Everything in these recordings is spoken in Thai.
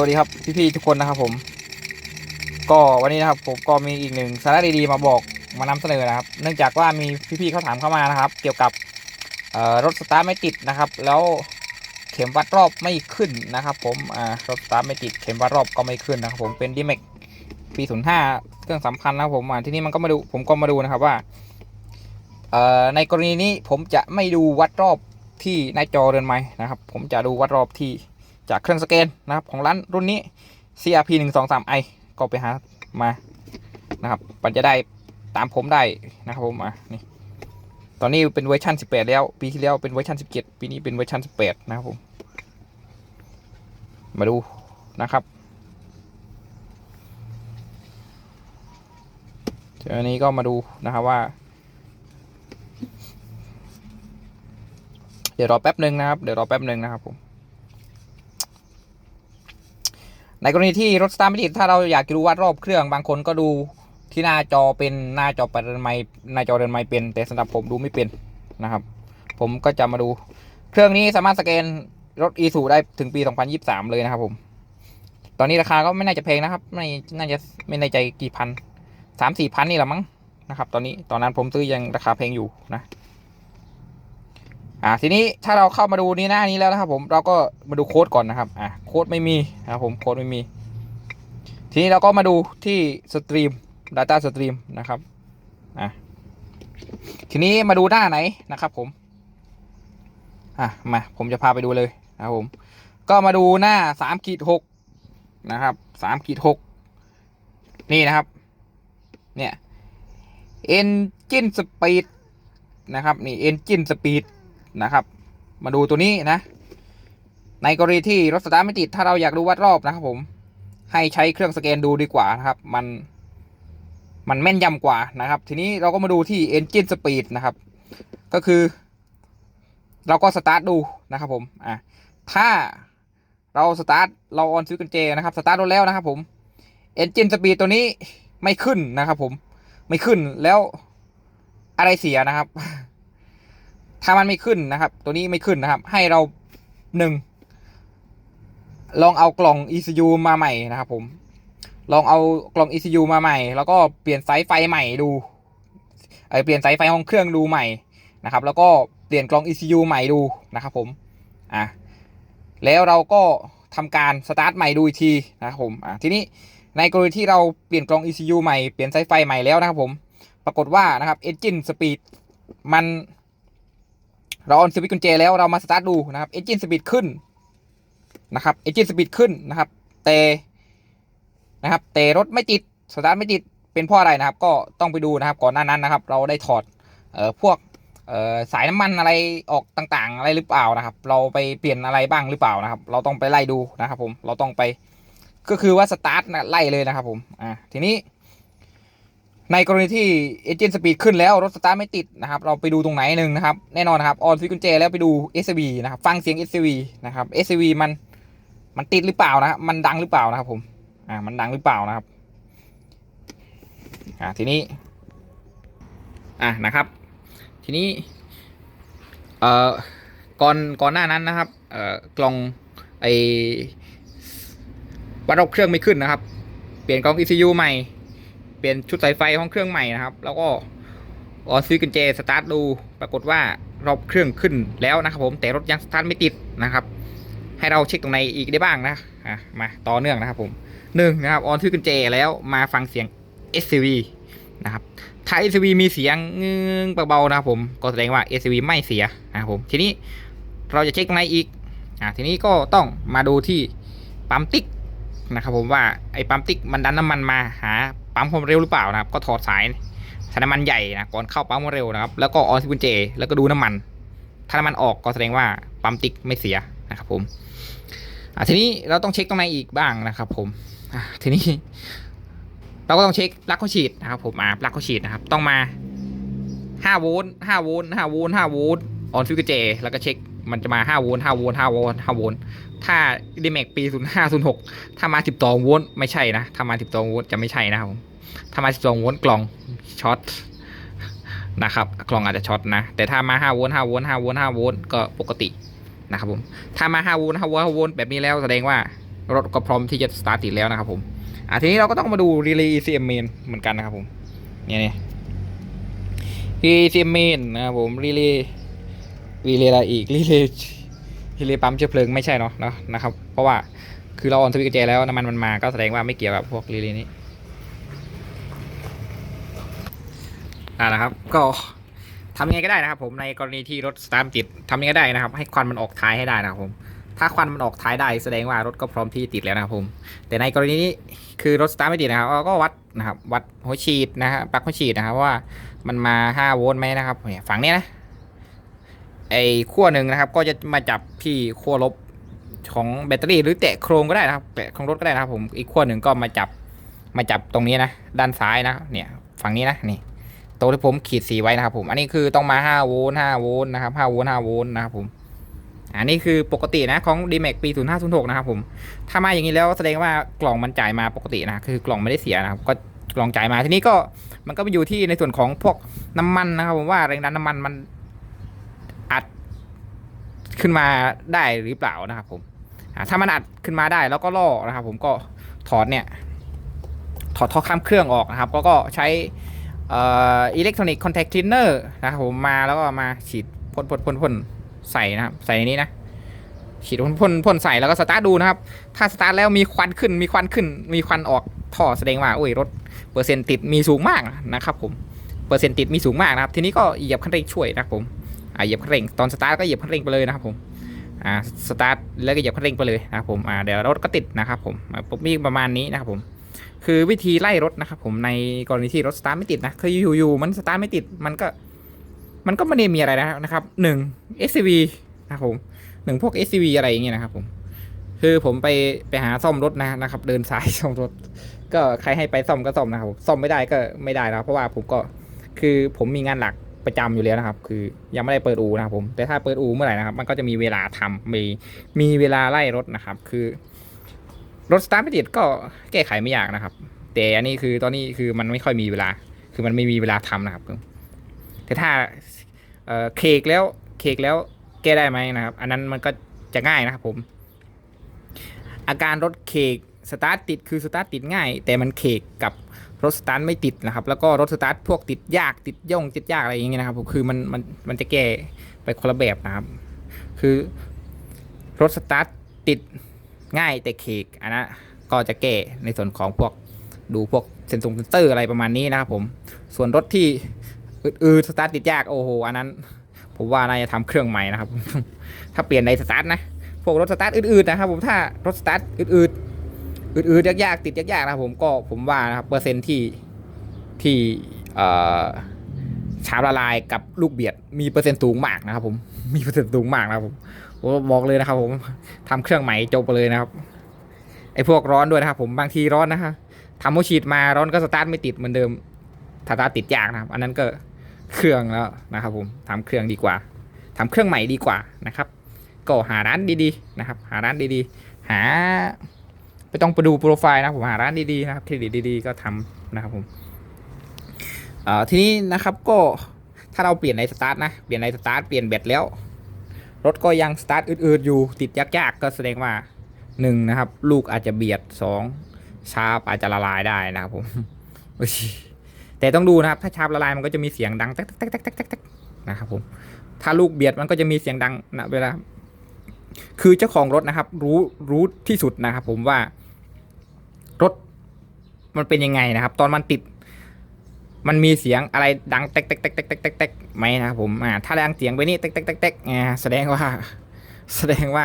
วัสดีครับพี่ๆทุกคนนะครับผม ก็วันนี้นะครับผมก็มีอีกหนึ่งสาระดีๆมาบอกมานำเสนอนะครับ เนื่องจากว่ามีพี่ๆเขาถามเข้ามานะครับ เกี่ยวกับรถสตาร์ทไม่ติดนะครับ แล้วเข็มวัดรอบไม่ขึ้นนะครับ ผมรถสตาร์ทไม่ติดเข็มวัดรอบก็ไม่ขึ้นนะครับผมเป็นดีเมกปี05เครื่องสำคัญนะครับผมที่นี่มันก็มาดูผมก็มาดูนะครับว่าในกรณีนี้ผมจะไม่ดูวัดรอบที่หน้าจอเรือนไม้นะครับ ผมจะดูวัดรอบที่ จากเครื่องสแกนนะครับของร้านรุ่นนี้ CRP 1 2 3 i ก็ไปหามานะครับมันจะได้ตามผมได้นะครับผมอะนี่ตอนนี้เป็นเวอร์ชัน18 แล้ว ปีที่แล้วเป็นเวอร์ชัน17 ปีนี้เป็นเวอร์ชัน18 นะครับผม มาดูนะครับเดี๋ยวอันนี้ก็มาดูนะครับว่า เดี๋ยวรอแป๊บหนึ่งนะครับ เดี๋ยวรอแป๊บหนึ่งนะครับผม ในกรณีที่รถสตาร์ทไม่ติดถ้าเราอยากรู้วัดรอบเครื่องบางคนก็ดูที่หน้าจอเป็นหน้าจอปัดเดินไม้หน้าจอเดินไม้เป็น แต่สำหรับผมดูไม่เป็นนะครับ ผมก็จะมาดูเครื่องนี้สามารถสแกนรถอีซูได้ถึงปี 2023 เลยนะครับผม ตอนนี้ราคาก็ไม่น่าจะแพงนะครับ ไม่น่าจะไม่ในใจกี่พันสามสี่พันนี่แหละมั้งนะครับ ตอนนี้ตอนนั้นผมซื้อยังราคาแพงอยู่นะ อ่าทีนี้ถ้าเราเข้ามาดูนี่หน้านี้แล้วนะครับ ผมเราก็มาดูโค้ดก่อนนะครับอ่าโค้ดไม่มีนะครับผมโค้ดไม่มี ทีนี้เราก็มาดูที่สตรีม Data สตรีมนะครับอะทีนี้มาดูหน้าไหนนะครับ ผมอะมาผมจะพาไปดูเลยนะครับผม ก็มาดูหน้าสามขีดหกนะครับสามขีดหกนี่นะครับ เนี่ย Engine Speed นะครับ นี่ Engine Speed นะครับ มาดูตัวนี้นะ ในกรณีที่รถสตาร์ทไม่ติด ถ้าเราอยากรู้วัดรอบนะครับ ผม ให้ใช้เครื่องสแกนดูดีกว่านะครับ มัน มันแม่นยำกว่านะครับ ทีนี้เราก็มาดูที่ Engine Speed นะครับ ก็คือ เราก็สตาร์ทดูนะครับผมอะถ้าเราสตาร์ทเราออนซื้อกุญแจนะครับสตาร์ทรถแล้วนะครับ ผม Engine Speed ตัวนี้ไม่ขึ้นนะครับ ผมไม่ขึ้นแล้วอะไรเสียนะครับ ถ้ามันไม่ขึ้นนะครับ ตัวนี้ไม่ขึ้นนะครับ ให้เราหนึ่งลองเอากล่อง ECU มาใหม่นะครับผมลองเอากล่อง ECU มาใหม่ แล้วก็เปลี่ยนสายไฟใหม่ดูเออเปลี่ยนสายไฟห้องเครื่องดูใหม่นะครับ แล้วก็เปลี่ยนกล่อง ECU ใหม่ดูนะครับผมอะแล้วเราก็ทำการสตาร์ทใหม่ดูอีกทีนะครับผมอะทีนี้ในกรณีที่เราเปลี่ยนกล่อง ECU ใหม่เปลี่ยนสายไฟใหม่แล้วนะครับผมปรากฏว่านะครับ Engine Speed มัน เราออนสวิตช์กุญแจแล้วเรามาสตาร์ทดูนะครับเอนจินสปีดขึ้นนะครับเอนจินสปีดขึ้นนะครับแต่นะครับแต่รถไม่ติดสตาร์ทไม่ติดเป็นเพราะอะไรนะครับ ก็ต้องไปดูนะครับก่อนหน้านั้นนะครับ เราได้ถอดเอ่อพวกเอ่อสายน้ำมันอะไรออกต่างๆ อะไรหรือเปล่านะครับ เราไปเปลี่ยนอะไรบ้างหรือเปล่านะครับ เราต้องไปไล่ดูนะครับ ผมเราต้องไปก็คือว่าสตาร์ทไล่เลยนะครับ ผมอ่าทีนี้ ในกรณีที่เอเจนต์สปีดขึ้นแล้วรถสตาร์ทไม่ติดนะครับ เราไปดูตรงไหนหนึ่งนะครับ แน่นอนนะครับออนฟิกุญแจแล้วไปดู SCV นะครับ ฟังเสียง SCV นะครับ SCV มันมันติดหรือเปล่านะครับมันดังหรือเปล่านะครับผมอ่ามันดังหรือเปล่านะครับอ่าทีนี้อะนะครับ ทีนี้เอ่อก่อนก่อนหน้านั้นนะครับเอ่อกล่องไอวัดรอบเครื่องไม่ขึ้นนะครับ เปลี่ยนกล่อง ECU ใหม่ เปลี่ยนชุดสายไฟห้องเครื่องใหม่นะครับ แล้วก็ออซื้อกุญแจสตาร์ทดูปรากฏว่ารอบเครื่องขึ้นแล้วนะครับ ผมแต่รถยังสตาร์ทไม่ติดนะครับ ให้เราเช็คตรงไหนอีกได้บ้างนะอะมาต่อเนื่องนะครับผมหนึ่งนะครับออนซื้อกุญแจแล้วมาฟังเสียง SCV นะครับถ้า SCV มีเสียงเงึงเบาๆนะครับผมก็แสดงว่า SCV ไม่เสียนะครับผมทีนี้เราจะเช็คตรงไหนอีกอะทีนี้ก็ต้องมาดูที่ปั๊มติ๊กนะครับผมว่าไอ้ปั๊มติ๊กมันดันน้ำมันมาหา ปั๊มความเร็วหรือเปล่านะครับก็ถอดสายสายน้ำมันใหญ่นะก่อนเข้าปั๊มความเร็วนะครับแล้วก็ออนซิกุญเจแล้วก็ดูน้ำมัน ถ้าน้ำมันออกก็แสดงว่าปั๊มติ๊กไม่เสียนะครับผมอะทีนี้เราต้องเช็คตรงไหนอีกบ้างนะครับผมอะทีนี้ เราก็ต้องเช็คปลั๊กเข้าฉีดนะครับผมอ่าปลั๊กเข้าฉีดนะครับ ต้องมา5โวลต์5โวลต์5โวลต์5โวลต์ออนฟิวเจแล้วก็เช็คมันจะมา5โวลต์5โวลต์5โวลต์5โวลต์ถ้าดีแม็กปี 0506 ถ้ามา 12 โวลต์ไม่ใช่นะ ถ้ามา 12 โวลต์จะไม่ใช่นะครับผม ถ้ามา 12 โวลต์กล่องช็อตนะครับ กล่องอาจจะช็อตนะ แต่ถ้ามา 5 โวลต์5โวลต์5โวลต์5โวลต์ก็ปกตินะครับผม ถ้ามา 5 โวลต์5โวลต์5โวลต์แบบนี้แล้วแสดงว่ารถก็พร้อมที่จะสตาร์ทติดแล้วนะครับผมอะทีนี้เราก็ต้องมาดู Relay ECM Main เหมือนกันนะครับผม เนี่ยเนี่ย ECM Main นะครับผม Relay Relay อะไรอีก Relay Relay ปั๊มเชื้อเพลิงไม่ใช่เนาะเนาะนะครับ เพราะว่าคือเราออนสวิตช์กุญแจแล้วน้ำมันมันมาก็แสดงว่าไม่เกี่ยวกับพวก Relay นี้ อ่านะครับ ก็ทำยังไงก็ได้นะครับ ผมในกรณีที่รถสตาร์ทติดทำยังไงก็ได้นะครับ ให้ควันมันออกท้ายให้ได้นะครับผมถ้าควันมันออกท้ายได้แสดงว่ารถก็พร้อมที่ติดแล้วนะครับผม แต่ในกรณีนี้คือรถสตาร์ทไม่ติดนะครับเราก็วัดนะครับ วัดหัวฉีดนะฮะปลั๊กหัวฉีดนะครับว่ามันมา 5 โวลต์ไหมนะครับเนี่ยฝั่งนี้นะไอ้ขั้วหนึ่งนะครับ ก็จะมาจับที่ขั้วลบของแบตเตอรี่หรือแตะโครงก็ได้นะครับแตะของรถก็ได้นะครับผมอีกขั้วหนึ่งก็มาจับมาจับตรงนี้นะ ด้านซ้ายนะเนี่ยฝั่งนี้นะนี่ ตรงที่ผมขีดสีไว้นะครับผม อันนี้คือต้องมา5โวลต์5โวลต์นะครับ5โวลต์5โวลต์นะครับผม อันนี้คือปกตินะของ d m a x ปี 0506 นะครับผม ถ้ามาอย่างนี้แล้วแสดงว่ากล่องมันจ่ายมาปกตินะ คือกล่องไม่ได้เสียนะครับ ก็กล่องจ่ายมา ทีนี้ก็มันก็ไปอยู่ที่ในส่วนของพวกน้ำมันนะครับผมว่าแรงดันน้ำมันมันอัดขึ้นมาได้หรือเปล่านะครับผม ถ้ามันอัดขึ้นมาได้แล้วก็ล่อนะครับผมก็ถอดเนี่ย ถอดท่อข้ามเครื่องออกนะครับ ก็ก็ใช้ อิเล็กทรอนิกส์คอนแทคคลีนเนอร์นะครับผมมาแล้วก็มาฉีดพ่นพ่นพ่นพ่นใส่นะครับ ใส่ในนี้นะ ฉีดพ่นพ่นพ่นใส่แล้วก็สตาร์ทดูนะครับ ถ้าสตาร์ทแล้วมีควันขึ้น มีควันขึ้น มีควันออกท่อแสดงว่าโอ้ยรถเปอร์เซ็นต์ติดมีสูงมากนะครับผมเปอร์เซ็นต์ติดมีสูงมากนะครับ ทีนี้ก็เหยียบคันเร่งช่วยนะครับผมอ่าเหยียบคันเร่งตอนสตาร์ทก็เหยียบคันเร่งไปเลยนะครับผมอ่าสตาร์ทแล้วก็เหยียบคันเร่งไปเลยนะครับผมอ่าเดี๋ยวรถก็ติดนะครับผมอ่าผมมีประมาณนี้นะครับผม คือวิธีไล่รถนะครับผมในกรณีที่รถสตาร์ทไม่ติดนะคืออยู่ๆมันสตาร์ทไม่ติดมันก็มันก็ไม่ได้มีอะไรนะครับหนึ่ง SCV นะครับผมหนึ่งพวก SCV อะไรอย่างเงี้ยนะครับผมคือผมไปไปหาซ่อมรถนะนะครับ เดินสายซ่อมรถ ก็ใครให้ไปซ่อมก็ซ่อมนะครับซ่อมไม่ได้ก็ไม่ได้นะครับเพราะว่าผมก็คือผมมีงานหลักประจำอยู่แล้วนะครับ คือยังไม่ได้เปิดอูนะครับผมแต่ถ้าเปิดอูเมื่อไหร่นะครับ มันก็จะมีเวลาทำมีมีเวลาไล่รถนะครับ คือ รถสตาร์ทไม่ติดก็แก้ไขไม่ยากนะครับ แต่อันนี้คือตอนนี้คือมันไม่ค่อยมีเวลา คือมันไม่มีเวลาทำนะครับ แต่ถ้าเอ่อเคกแล้วเคกแล้วแก้ได้ไหมนะครับ อันนั้นมันก็จะง่ายนะครับผม อาการรถเคกสตาร์ทติดคือสตาร์ทติดง่าย แต่มันเคกกับรถสตาร์ทไม่ติดนะครับ แล้วก็รถสตาร์ทพวกติดยากติดย่องติดยากอะไรอย่างเงี้ยนะครับคือมันมันมันจะแก้ไปคนละแบบนะครับ คือรถสตาร์ทติด ง่ายแต่เคกอันนั้นก็จะแก้ในส่วนของพวกดูพวกเซนซงเซนเซอร์อะไรประมาณนี้นะครับผม ส่วนรถที่อืดๆสตาร์ทติดยากโอ้โหอันนั้น ผมว่าน่าจะทำเครื่องใหม่นะครับ ถ้าเปลี่ยนในสตาร์ทนะพวกรถสตาร์ทอืดๆนะครับผมถ้ารถสตาร์ทอืดๆอืดๆยากๆติดยากๆนะครับผมก็ผมว่านะครับเปอร์เซ็นที่ที่เอ่อชาร์ละลายกับลูกเบียดมีเปอร์เซ็นต์สูงมากนะครับผมมีเปอร์เซ็นต์สูงมากนะครับผม บอกเลยนะครับ ผมทำเครื่องใหม่จบไปเลยนะครับไอ้พวกร้อนด้วยนะครับผมบางทีร้อนนะฮะทำโมชีดมาร้อนก็สตาร์ทไม่ติดเหมือนเดิมถ้าตาร์ทติดยากนะครับ อันนั้นก็เครื่องแล้วนะครับ ผมทำเครื่องดีกว่าทำเครื่องใหม่ดีกว่านะครับ ก็หาร้านดีๆนะครับ หาร้านดีๆ หาไม่ต้องไปดูโปรไฟล์นะผมหาร้านดีๆนะครับเครดิตดีๆ ก็ทำนะครับผมทีนี้นะครับก็ถ้าเราเปลี่ยนในสตาร์ทนะเปลี่ยนในสตาร์ทเปลี่ยนแบตแล้ว รถก็ยังสตาร์ทอืดๆอยู่ติดยากๆก็แสดงว่าหนึ่งนะครับ ลูกอาจจะเบียดสองชาร์ปอาจจะละลายได้นะครับผมแต่ต้องดูนะครับ ถ้าชาร์ปละลายมันก็จะมีเสียงดังแต๊กแต๊กแต๊กแต๊กแต๊กแต๊กนะครับผมถ้าลูกเบียดมันก็จะมีเสียงดังนะเวลา คือเจ้าของรถนะครับ รู้รู้ที่สุดนะครับ ผมว่ารถมันเป็นยังไงนะครับ ตอนมันติด มันมีเสียงอะไรดังแตกแตกแตกแตกแตกแตกแตกไหมนะผมอ่าถ้าดังเสียงไปนี่แตกแตกแตกแตกอ่าแสดงว่า แสดงว่า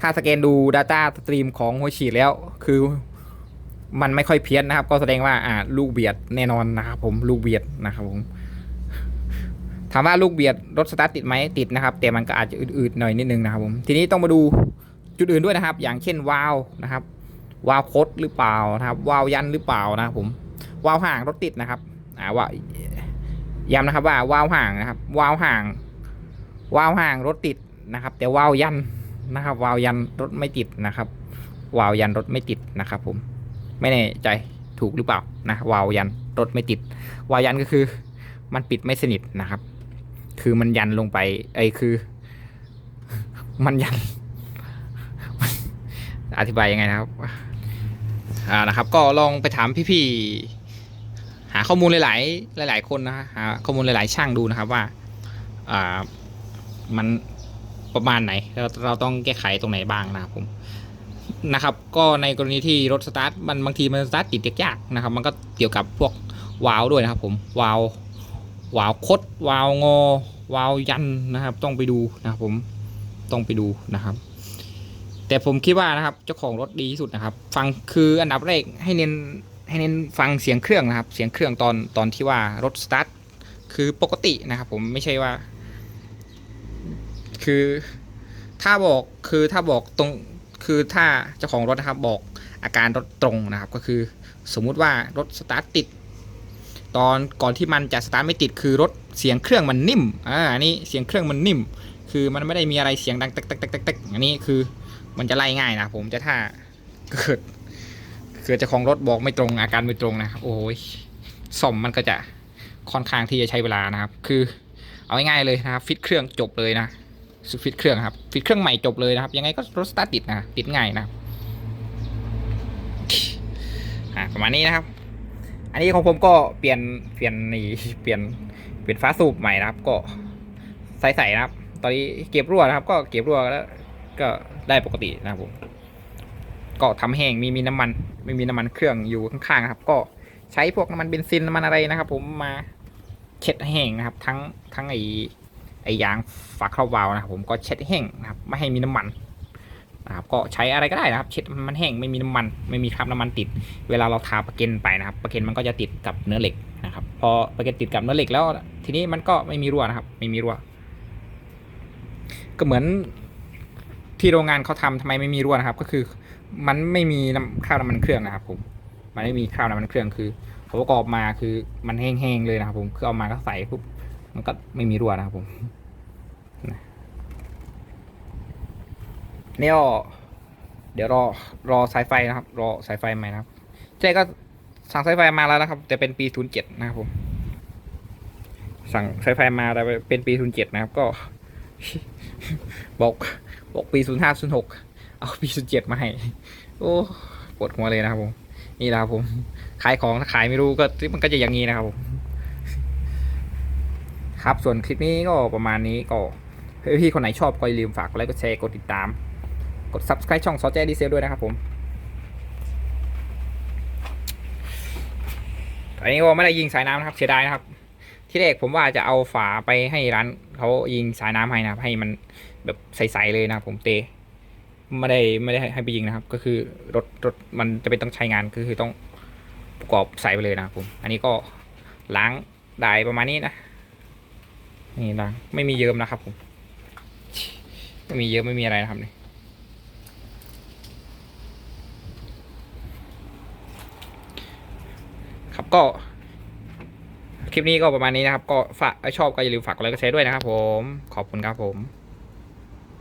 ถ้าสแกนดู Data สตรีมของหัวฉีดแล้ว คือ มันไม่ค่อยเพี้ยนนะครับ ก็แสดงว่าอ่า ลูกเบียดแน่นอนนะครับผมลูกเบียดนะครับผมถามว่าลูกเบียดรถสตาร์ทติดไหมติดนะครับแต่มันก็อาจจะอืดๆหน่อยนิดนึงนะครับผมทีนี้ต้องมาดูจุดอื่นด้วยนะครับ อย่างเช่นวาล์วนะครับวาล์วคดหรือเปล่านะครับวาล์วยันหรือเปล่านะครับผมวาล์วห่างรถติดนะครับ อ่าว่าย้ำนะครับว่าวาวห่างนะครับวาวห่างวาวห่างรถติดนะครับ แต่วาวยันนะครับวาวยันรถไม่ติดนะครับวาวยันรถไม่ติดนะครับ ผม ไม่แน่ใจถูกหรือเปล่านะวาวยันรถไม่ติดวาวยันก็คือ มันปิดไม่สนิทนะครับ คือมันยันลงไปไอ้คือ มันยัน อธิบายยังไงนะครับอ่านะครับ ก็ลองไปถามพี่ๆ หาข้อมูลหลาย ๆ หลาย ๆ คนนะฮะหาข้อมูลหลาย ๆ ช่างดูนะครับว่าอ่ามันประมาณไหนเราเราต้องแก้ไขตรงไหนบ้างนะครับผมนะครับ ก็ในกรณีที่รถสตาร์ทมันบางทีมันสตาร์ทติดยากๆนะครับ มันก็เกี่ยวกับพวกวาล์วด้วยนะครับ ผมวาล์ววาล์วคดวาล์วงอวาล์วยันนะครับ ต้องไปดูนะครับ ผมต้องไปดูนะครับ แต่ผมคิดว่านะครับเจ้าของรถดีที่สุดนะครับ ฟังคืออันดับแรกให้เน้น ให้เน้นฟังเสียงเครื่องนะครับ เสียงเครื่องตอนตอนที่ว่ารถสตาร์ทคือปกตินะครับ ผมไม่ใช่ว่า คือถ้าบอกคือถ้าบอกตรงคือถ้าเจ้าของรถนะครับบอกอาการรถตรงนะครับ ก็คือสมมุติว่ารถสตาร์ทติด ตอนก่อนที่มันจะสตาร์ทไม่ติดคือรถเสียงเครื่องมันนิ่มอ่าอันนี้เสียงเครื่องมันนิ่ม คือมันไม่ได้มีอะไรเสียงดังแตกแตกแตกแตกแตกอันนี้คือมันจะไล่ง่ายนะผมแต่ถ้าเกิด เกิดเจ้าของรถบอกไม่ตรงอาการไม่ตรงนะครับโอ้ยซ่อมมันก็จะค่อนข้างที่จะใช้เวลานะครับ คือ เอาง่ายๆเลยนะครับฟิตเครื่องจบเลยนะฟิตเครื่องครับฟิตเครื่องใหม่จบเลยนะครับ ยังไงก็รถสตาร์ทติดนะติดง่ายนะครับอะประมาณนี้นะครับ อันนี้ของผมก็เปลี่ยนเปลี่ยนนี่เปลี่ยนเปลี่ยนฟ้าสูบใหม่นะครับ ก็ใส่ๆนะครับ ตอนนี้เก็บรั่วนะครับ ก็เก็บรั่วแล้วก็ได้ปกตินะครับผมก็ทำแห้งมีมีน้ำมัน ไม่มีน้ำมันเครื่องอยู่ข้างๆนะครับ ก็ใช้พวกน้ำมันเบนซินน้ำมันอะไรนะครับ ผมมาเช็ดแห้งนะครับ ทั้งทั้งไอไอยางฝาครอบวาล์วนะครับ ผมก็เช็ดแห้งนะครับ ไม่ให้มีน้ำมันนะครับก็ใช้อะไรก็ได้นะครับ เช็ดมันแห้งไม่มีน้ำมัน ไม่มีคราบน้ำมันติด เวลาเราทาปะเก็นไปนะครับปะเก็นมันก็จะติดกับเนื้อเหล็กนะครับ พอปะเก็นติดกับเนื้อเหล็กแล้ว ทีนี้มันก็ไม่มีรั่วนะครับ ไม่มีรั่ว ก็เหมือนที่โรงงานเขาทำทำไมไม่มีรั่วนะครับ ก็คือ มันไม่มีน้ำข้าวน้ำมันเครื่องนะครับผมมันไม่มีข้าวน้ำมันเครื่องคือผมประกอบมาคือมันแห้งๆเลยนะครับ ผมคือเอามาก็ใส่ปุ๊บมันก็ไม่มีรั่วนะครับผมนะนี่ก็เดี๋ยวรอรอสายไฟนะครับ รอสายไฟใหม่นะครับเจ๊ก็สั่งสายไฟมาแล้วนะครับ แต่เป็นปีศูนย์เจ็ดนะครับผม สั่งสายไฟมาแต่เป็นปีศูนย์เจ็ดนะครับ ก็ บอกบอกปีศูนย์ห้าศูนย์หก เอาปีศูนย์เจ็ดมาให้ โอ้ปวดหัวเลยนะครับผม นี่นะครับผม ขายของถ้าขายไม่รู้ก็มันก็จะอย่างนี้นะครับผม ครับส่วนคลิปนี้ก็ประมาณนี้ก็พี่ๆคนไหนชอบก็อย่าลืมฝากกดไลค์กดแชร์กดติดตาม กด subscribe ช่องซอแจดีเซลด้วยนะครับผมอันนี้ก็ไม่ได้ยิงสายน้ำนะครับเสียดายนะครับ ที่แรกผมว่าจะเอาฝาไปให้ร้านเขายิงสายน้ำให้นะครับให้มันแบบใสๆเลยนะครับผมเต ไม่ได้ไม่ได้ให้ไปยิงนะครับ ก็คือรถรถมันจะเป็นต้องใช้งานก็คือต้องประกอบใส่ไปเลยนะครับผม อันนี้ก็ล้างได้ประมาณนี้นะนี่ล้างไม่มีเยิ้มนะครับผมไม่มีเยิ้มไม่มีอะไรนะครับนี่ครับก็คลิปนี้ก็ประมาณนี้นะครับ ก็ฝากชอบก็อย่าลืมฝากกดไลค์กดแชร์ด้วยนะครับผม ขอบคุณครับผม